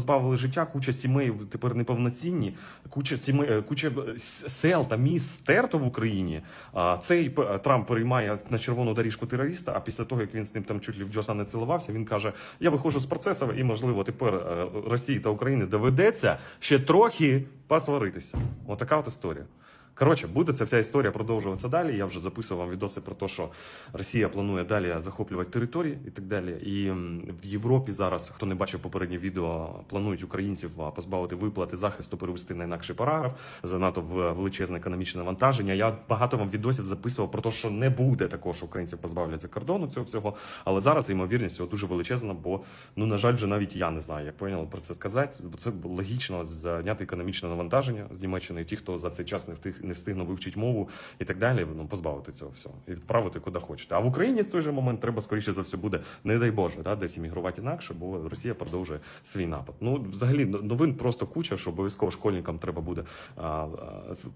позбавили життя, куча сімей тепер неповноцінні, куча сімей, е, куча е, сел та міст стерто в Україні. А цей п- Трамп переймає на червону доріжку терориста. А після того як він з ним там чуть ли в Джоса не цілувався, він каже: Я виходжу з процесу, і можливо тепер е, Росії та Україні доведеться ще трохи посваритися. Отака от історія. Коротше, буде ця вся історія продовжуватися далі. Я вже записував відоси про те, що Росія планує далі захоплювати території і так далі. І в Європі зараз, хто не бачив попереднє відео, планують українців позбавити виплати захисту, перевести на інакший параграф, занадто в величезне економічне навантаження. Я багато вам відосів записував про те, що не буде такого, що українців позбавлять за кордону цього всього. Але зараз ймовірність цього дуже величезна, бо ну на жаль, вже навіть я не знаю, як поняли про це сказати. Бо це логічно зняти економічне навантаження з Німеччини. Ті, хто за цей час не встиг не встигнув вивчити мову і так далі, ну позбавити цього всього і відправити куди хочете. А в Україні з той же момент треба скоріше за все буде, не дай Боже, да, десь іммігрувати інакше, бо Росія продовжує свій напад. Ну взагалі новин просто куча, що обов'язково школьникам треба буде а, а,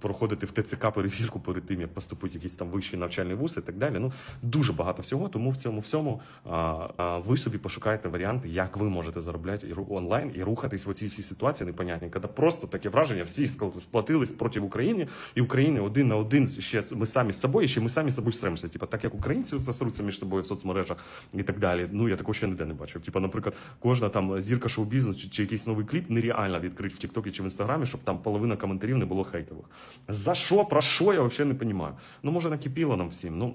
проходити в ТЦК перевірку перед тим, як поступити в якийсь там вищий навчальний вуз і так далі. Ну дуже багато всього. Тому в цьому всьому а, а, ви собі пошукаєте варіанти, як ви можете заробляти онлайн і рухатись в оцій всі ситуації непонятні, коли просто таке враження, всі сплатились проти України, і України один на один ще ми самі з собою, ще ми самі з собою стремося. Типа, так як українці засруться між собою в соцмережах і так далі. Ну я такого ще ніде не бачив. Типа, наприклад, кожна там зірка шоу-бізнесу чи, чи якийсь новий кліп нереально відкрити в Тіктокі чи в Інстаграмі, щоб там половина коментарів не було хейтових. За що, про що я взагалі не розумію. Ну може накипіло нам всім. Ну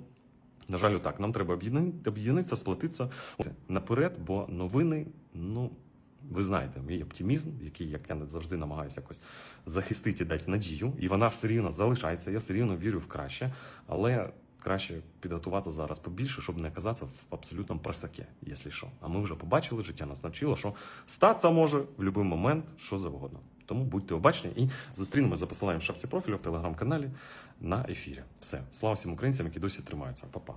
на жаль, так. Нам треба об'єднати- об'єднатися, сплотитися наперед, бо новини, ну. Ви знаєте, мій оптимізм, який як я завжди намагаюся якось захистити дати надію, і вона все рівно залишається. Я все рівно вірю в краще, але краще підготувати зараз побільше, щоб не оказатися в абсолютному просаке, якщо що. А ми вже побачили, життя нас навчило, що статися може в будь-який момент, що завгодно. Тому будьте обачні і зустрінемося за посиланням в шапці профілю в телеграм-каналі на ефірі. Все, слава всім українцям, які досі тримаються. Па-па.